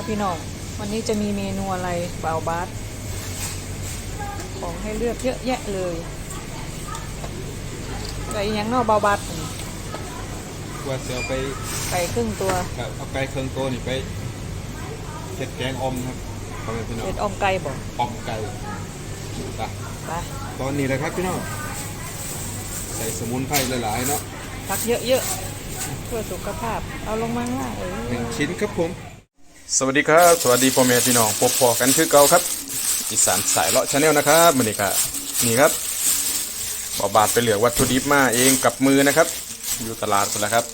ค่ะพี่น้อง วันนี้จะมีเมนูอะไรเบาบัสของให้เลือกเยอะแยะเลยไก่ยังเนอกเบาบัสว่าจะเอาไปไก่ครึ่งตัวครับเอาไก่เครื่องโตนี่ไปเห็ดแกงอมครับพ่อแม่พี่น้องเผ็ดออมไก่บอกอมไก่ไปไปตอนนี้เลยครับพี่น้องใส่สมุนไพรหลายๆเนาะพักเยอะๆเพื่อสุขภาพ เอาลงมาล่างเอหนึ่งอชิ้นครับผม สวัสดีครับ สวัสดีพ่อแม่พี่น้องพบพอกันคือเก่าครับ อีสานสายเลาะชาแนลนะครับมันนี่ครับนี่ครับบอบาดไปเหลือวัตถุดิบมาเองกับมือนะครับ อยู่ตลาดกันแล้วครับ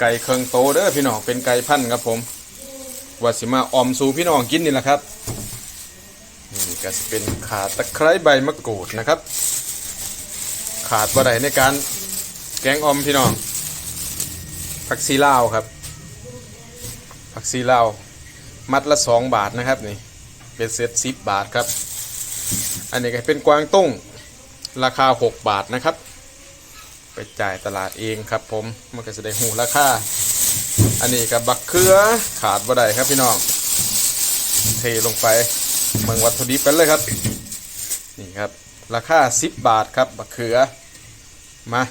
ไก่เคิงโตเด้อพี่น้องเป็นไก่พันธุ์ครับผมว่าสิมาออมสูพี่น้องกินนี่แหละครับนี่ก็จะเป็นขาตะไคร้ใบมะกรูดนะครับ ขาดบ่ได้ในการแกงออมพี่น้องผักซีลาวครับ ผักซีลาวมัดละสองบาทนะครับนี่เป็นเซตสิบบาทครับ อันนี้ก็เป็นกวางตุ้งราคา 6 บาทนะครับ ไปจ่ายตลาดเองครับผมมันก็จะได้หูราคาอันนี้กับบักเขือขาดบ่ได้ครับพี่น้องเทลงไปเมืองวัตถุดิบกันเลยครับ นี่ครับราคา 10 บาทครับบักเขือมา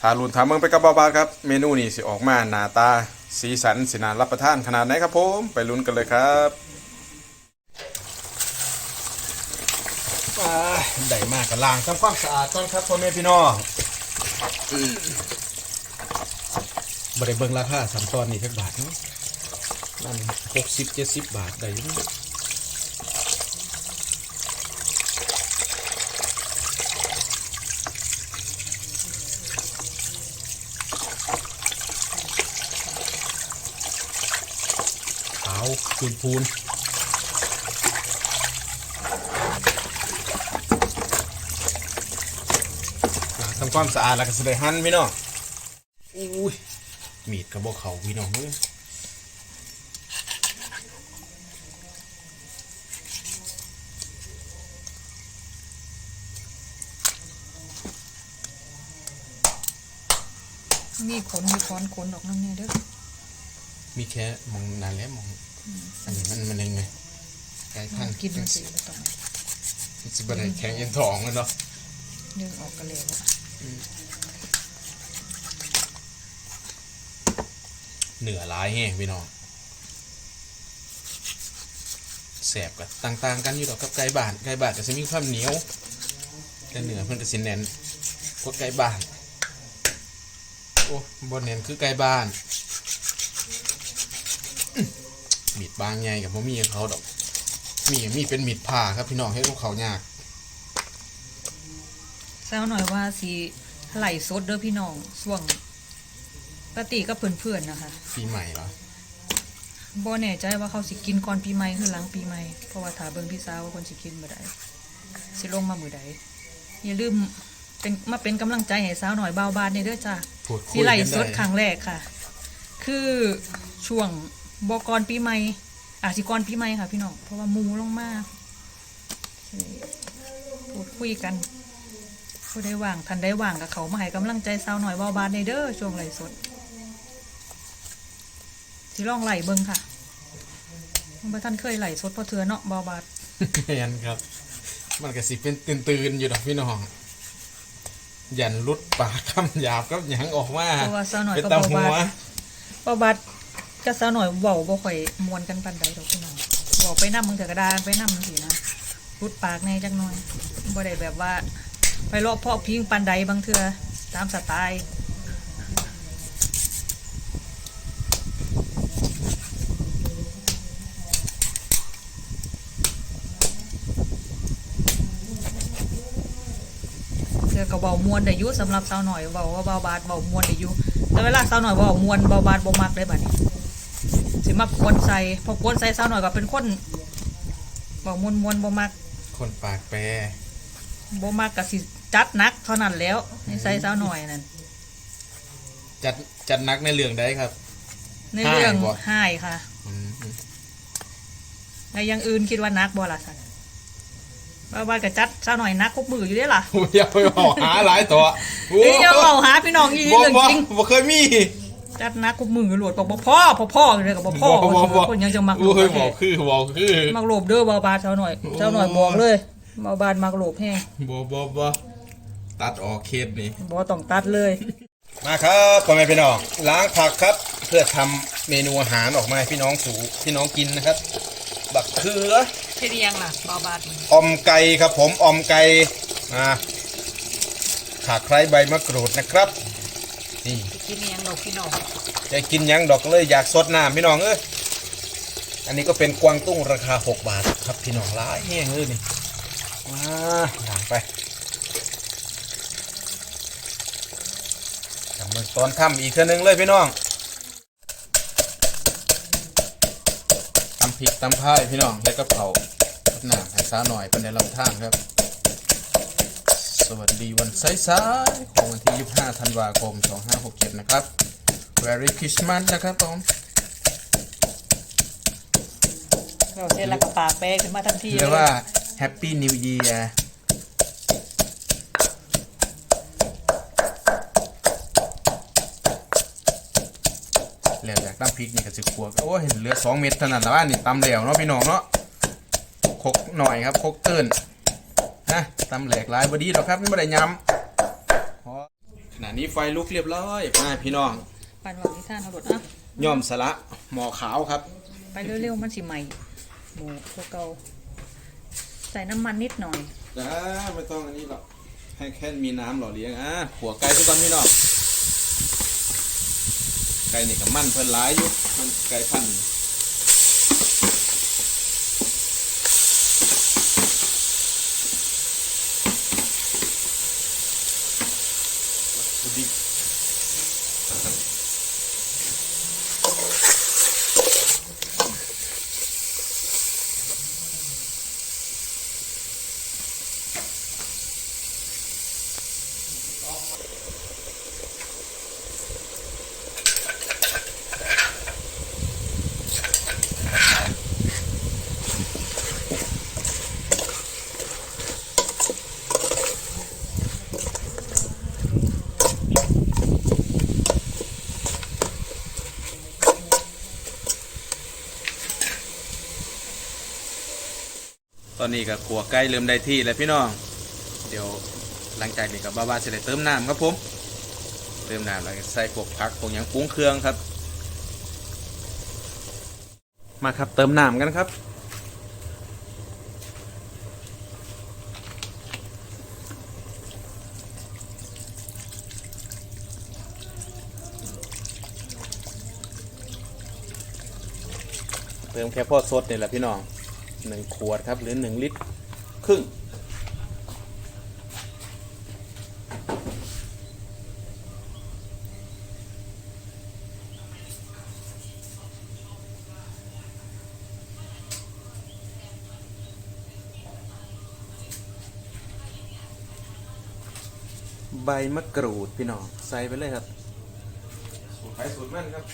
ทารุนทาเมืองไปกับบาบาครับ เมนูนี้สิออกมาหน้าตา สีสันสินารับประทานขนาดไหนครับผมไปลุ้นกันเลยครับได้มากกับล้างทำความสะอาดก่อนครับพ่อแม่พี่น้องบริเบิงราคาสามตอนนี่แค่บาทเนาะนั่นหกสิบเจ็ดสิบบาทได้ยัง ขาวพูนพูนอ่าทำความสะอาดแล้วก็สได้หั่นพี่น้องอุ้ยมีดกระบอกเขาพี่น้องเอ้ยมีขนมีค้อนขนออกน้ำเนี่ยเด้อมีแค่มองนานแล้วมอง อันนี้มันมันยังไงไก่พันธุ์กินมันสิแล้วต้องมันสิบอะไรแข็งเย็นทองกันเนาะดึงออกกันเลยว่ะเหนือร้ายแห้งพี่น้องแสบกับต่างๆ กันอยู่ดอกกับไก่บ้านไก่บ้านก็จะมีความเหนียวแต่เหนือเพิ่นก็สิแน่นกว่าไก่บ้านโอ้บนเน่นคือไก่บ้านอื้อ มีดบางใหญ่กับพ่มีเขาดอก มีมีเป็นมีดผ่าครับพี่น้องให้ลูกเขายากแซวหน่อยว่าสีไหลสดเด้อพี่น้องส่วงปกติก็เพื่อนๆนะคะปีใหม่เหรอบ่แน่ใจว่าเขาสิกินก่อนปีใหม่คือหลังปีใหม่เพราะว่าถ้าเบิ่งพี่สาวว่าคนสิกินมื้อใดสิลงมามื้อใดอย่าลืมเป็นมาเป็นกำลังใจให้สาวหน่อยเบาบานในเด้อจ้าพูดคุสิยไหลกันสดได้ครั้งแรกค่ะ คือช่วง บก่อนปีใหม่อาจสิก่อนปีใหม่ค่ะ พี่น้องเพราะว่าหมูลงมาสิพูดคุยกันผู้ได้ว่างทันได้ว่างกับเขามาให้กำลังใจสาวหน่อยเบาบานในเด้อช่วงไหลสดสิลองไหลเบิ่งค่ะมันบ่ท่านเคยไหลสดเพราะเถือเนาะเบาบาดแม่นครับ มันก็สิเป็นตื่นๆอยู่ดอกพี่น้องยันรุดปากคำหยาบก็หยังออกมาเพราะว่าสาวหน่อยเป็นก็ตาเบาหับาดวเบาบาด ก็สาวหน่อยเว้าบ่ค่อยมวนกันปานใดดอกพี่น้องเว้าไปนำมึงเถอะกระดานไปนำสินะรุดปากแน่จักหน่อยบ่ได้แบบว่า ไปเลาะเพาะพิงปานใดบางเทื่อตามสไตล์ือก็เบามวนได้ยู่สำหรับสาวหน่อยเบาว่าเบาบาดเบามวนได้ยู่แต่เวลาสาวหน่อยเบามวนเบาบาดบ่มักเลยบัดนี้ สิมากวนใส่พอกวนใส่สาวหน่อยก็เป็นคนบอกมวนมวนๆบ่มักคนปากแปรบ่มักก็สิจัดหนักเท่านั้นแล้วในใส่สาวหน่อยนั่นจัดจัดหนักในเรื่องได้ครับ ในเรื่องห้ายบ่ห้ายค่ะอืมในอยังอื่นคิดว่านักบ่ล่ะสันว่าว่าก็จัดสาวหน่อยนักคุบมืออยู่เด้ล่ะโอ้ยอย่าไปบอกหาหลายตัวโอ้นี่ยังเอาหาพี่น้องอีนี่บ่เรื่องบ่จริงบ่เคยมี จัดหนักกูมือหลวดบอกบ่พ่อพ่อพ่อเลยกับบ่พ่อคนยังจะมักโลโอ้ยบบอกคือบอกคือมักโลบเด้อบ่าวบาเช้าหน่อยเช้าหน่อยบอกเลยบ่าวบานมักโลบแห้งบอบอบอตัดออกเคสนี่บ่ต้องตัดเลย มาครับพ่อแม่พี่น้องล้างผักครับ เพื่อทำเมนูอาหารออกมาให้พี่น้องสูพี่น้องกินนะครับ บักเขือเฮ็ดยังล่ะบ่าวบานออมไก่ครับผมออมไก่อ่าขาไคร้ใบมะกรูดนะครับนี่ กินยังดอกพี่น้องจะกินหยังดอกเลยอยากสดน้ำพี่น้องเอ้ยอันนี้ก็เป็นกวางตุ้งราคา 6 บาทครับพี่น้องร้ายแห้งเลยนี่ว้าล้างไปจำเมื่อตอนทำอีกเท่านึงเลยพี่น้องตำพริกตำพายพี่น้องแล้วก็เผาน้ำให้ซาหน่อยเป็นในลำทางครับ สวัสดีวันสายๆของวันที่ 25 ธันวาคม 2567 นะครับ Merry Christmas นะครับผมเราเสร็จแล้วก็ปาแป้งขึ้นมาทันทีเรียกว่า Happy New Year แล้วอยากตำพริกนี่ก็สิขวกโอ้ยเหลือ 2 เม็ดเท่านั้นแล้วว่านี่ตำแล้วเนาะพี่น้องเนาะคกหน่อยครับคกเตือน นะตำแหลกหลายบดีหรอกครับไม่ได้ย้ำพอขณะนี้ไฟลุกเรียบร้อยมาพี่น้องปันวางที่ท่านเขาบดอะย่อมสละหมอขาวครับ ไปเร็วๆมันสิใหม่หมูพวกเก่าใส่น้ำมันนิดหน่อยจ้าไม่ต้องอันนี้หรอกให้แค่มีน้ำหล่อเลี้ยงอะขัวไก่ทุกตอนพี่น้องไก่นี่กับมันเพิ่นหลายอยู่มันไก่พัน ธุ์ อนนี้ก็ขัวไก่เริ่มได้ที่แล้วพี่น้อง เดี๋ยวหลังจากนี้กับบ้าบ้าจะได้เติมน้ำครับผม เติมน้ำแล้วใส่พวกผักพวกหยังปรุงเครื่องครับ มาครับเติมน้ำกันครับ เติมแค่พอสดนี่แหละพี่น้อง หนึ่งขวดครับ หรือหนึ่งลิตรครึ่ง ใบมะกรูดพี่น้อง ใส่ไปเลยครับ สูตรไทยสูตรมันครับ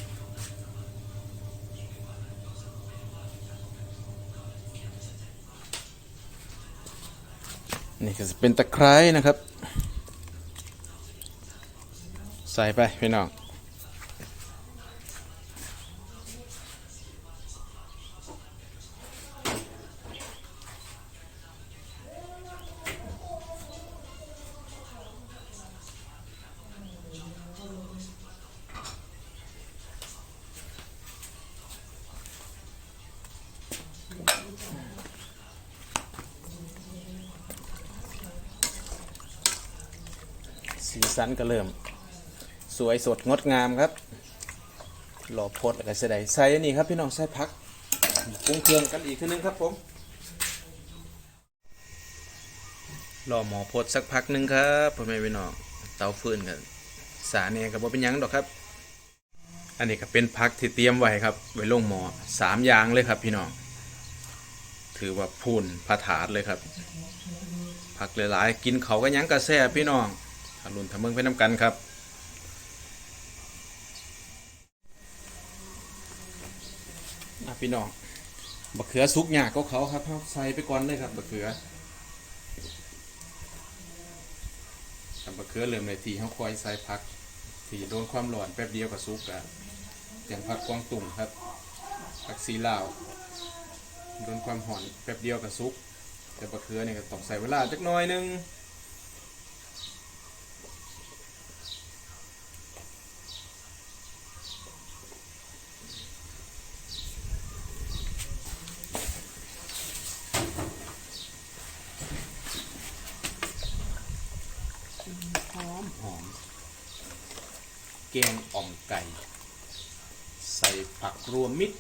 นี่ก็จะเป็นตะไคร้นะครับ ใส่ไปพี่น้อง สันก็เริ่ม สวยสดงดงามครับรอพดแล้วก็เสดายใส่อันนี้ครับพี่น้องใส่พักปรุงเครื่องกันอีกทีนึงครับผมรอหมอพดสักพักหนึงครับพ่อแม่พี่น้องเตาฟืนกันสาเนี่ยกับว่าเป็นยังดอกครับ อันนี้ก็เป็นพักที่เตรียมไว้ครับ ไว้ลงหมอสามอย่างเลยครับพี่น้องถือว่าพูนพระถาดเลยครับ ผักหลายๆ กินเขาก็ยังกระแซ่พี่น้องารุนทำเมืองไปน้ำกันครับพี่น้องบักเขือซุกหยากก็เขาครับเอาใส่ไปก่อนเลยครับบักเขือครับบักเขือเริ่มในทีเขาคอยใส่ผักสีโดนความร้อนแป๊บเดียวกับซุกอะอย่างผักกวางตุ่งครับผักซีลาวโดนความหอนแป๊บเดียวกับซุก แต่บะเขือเนี่ยก็ต้องใส่เวลาจักน่อยหนึง หอมหอมแกงอ่อมไก่ ใส่ผักรวมมิตร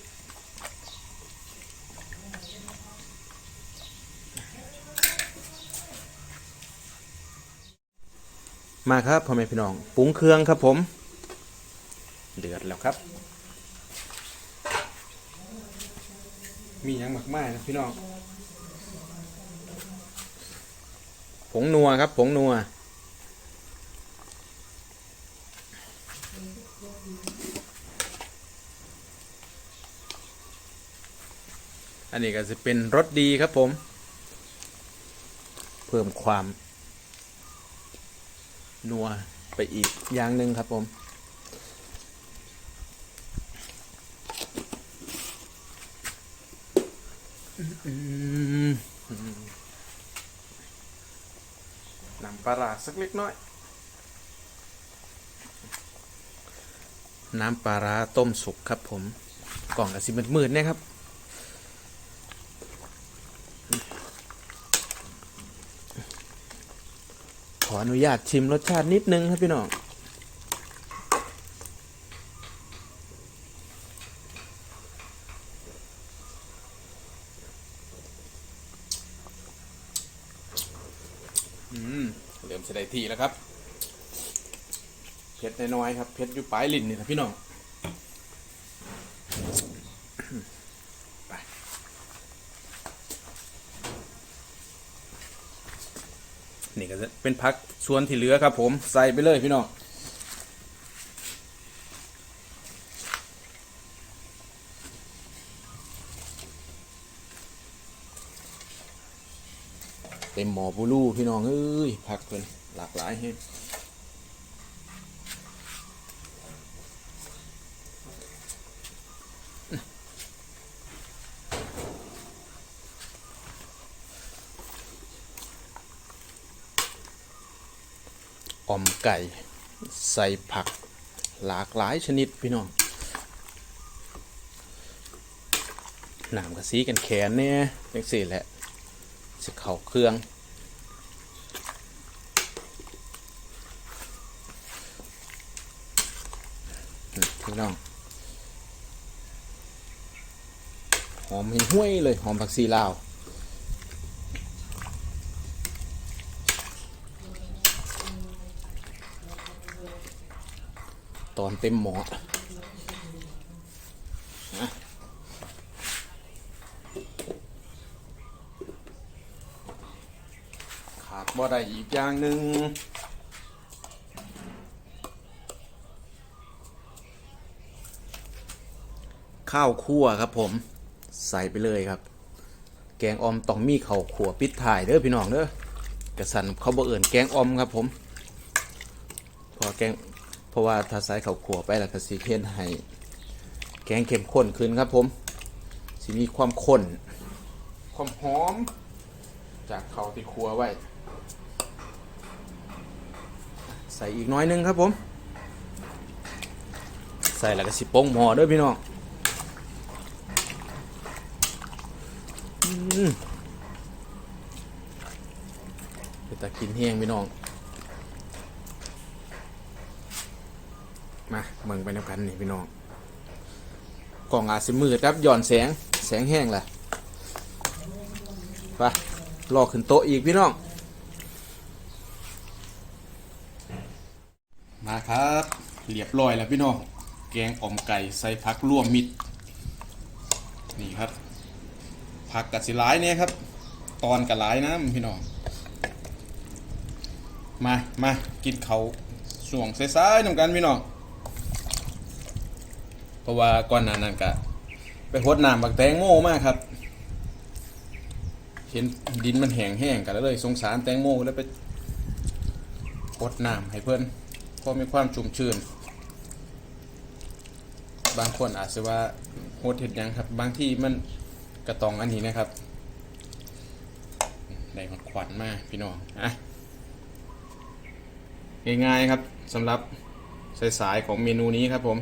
มาครับพ่อแม่พี่น้องปรุงเครื่องครับผม เดือดแล้วครับ มีหยังมากมายนะพี่น้องผงนัวครับผงนัว อันนี้ก็จะเป็นรสดีครับผม เพิ่มความ นัวไปอีกอย่างหนึ่งครับผมน้ำปลาร้าสักเล็กน้อย น้ำปลาร้าต้มสุกครับผม กล่องกระสิมืดๆเนี่ยครับ ออนุญาตชิมรสชาตินิดนึงครับพี่น้องอืมเริ่มแสดงทีแล้วครับเพชรน้อยๆครับเพชรอยู่ปลายลิ้นนี่นะพี่น้อง ไป นี่ก็จะ เป็นพักส่วนที่เหลือครับผมใส่ไปเลยพี่น้องเต็มหมอบูรูพี่น้องเอ้ยผักเพิ่นหลากหลายแฮ ไก่ ใส่ผักหลากหลายชนิดพี่น้องหนามกระซีกันแขนเนี่ยจังสี่แหละจะเข่าเครื่อง พี่น้อง หอมหิห้วยเลย หอมผักชีลาว ตอนเต็มหมอนะขาดบ่ได้อีกอย่างหนึ่งข้าวคั่วครับผมใส่ไปเลยครับ แกงออมต้องมีข้าวขั่วปิดถ่ายเด้อพี่น้องเด้อกระสันเขาบ่เอิ่นแกงออมครับผม พอแกง ราะว่าถ้าใส่ข้าวขั่วไปแล้วก็สิเฮ็ดให้แกงเข้มข้นขึ้นครับผมสิมีความข้นความหอม จากข้าวที่คั่วไว้ ใส่อีกน้อยหนึงครับผม ใส่แล้วก็สิโป้งหม้อด้อพี่น้องอืมไปตากินแห้งพี่น้อง มาเมืองไปน้ำกันนี่พี่น้องกล่องอาสิมืดครับหย่อนแสงแสงแห้งแหละไปรอขึ้นโต๊ะอีกพี่น้อง มาครับเรียบร้อยแล้วพี่น้อง แกงอ่อมไก่ใส่ผักร่วมมิตรนี่ครับ ผักกัดสิหลายเนี่ยครับ ตอนกับหลายนะพี่น้อง มามากินเขาส่วงซ้ายๆนำกันพี่น้อง เพราะว่าก่อนหน้านั้นก็ไปพดน้ำบักแตงโมมากครับ เห็นดินมันแห้งแห้งกันแล้วเลยสงสารแตงโมแล้วไปพดน้ำให้เพื่อนเพอมีความชุ่มชื้นบางคนอาจจะว่าโหดเห็ดยังครับ บางที่มันกระตองอันนี้นะครับได้หดขวัญมากพี่น้องอะง่ายๆครับสำหรับสายๆของเมนูนี้ครับผม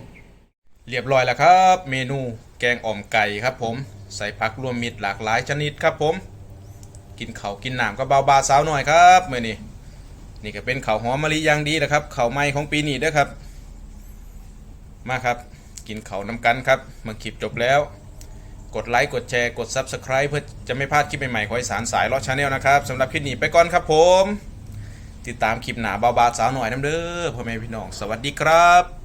เรียบร้อยแล้วครับ เมนูแกงอ่อมไก่ครับผม ใส่ผักรวมมิตรหลากหลายชนิดครับผม กินเขากินหนามก็เบาบาสาวหน่อยครับเมื่อนี้นี่ก็เป็นเขาหอมมะลิอย่างดีนะครับเขาวใหม่ของปีนี้ด้วยครับ มาครับ กินเขาน้ำกันครับเมื่อคลิปจบแล้ว กดไลค์กดแชร์กด Subscribe เพื่อจะไม่พลาดคลิปใหม่ๆของอีสานสายลอดชาแนลนะครับสำหรับคลิปนี้ไปก่อนครับผม ติดตามคลิปหนาเบาบาสาวหน่อยน้ำเด้อพ่อแม่พี่น้องสวัสดีครับ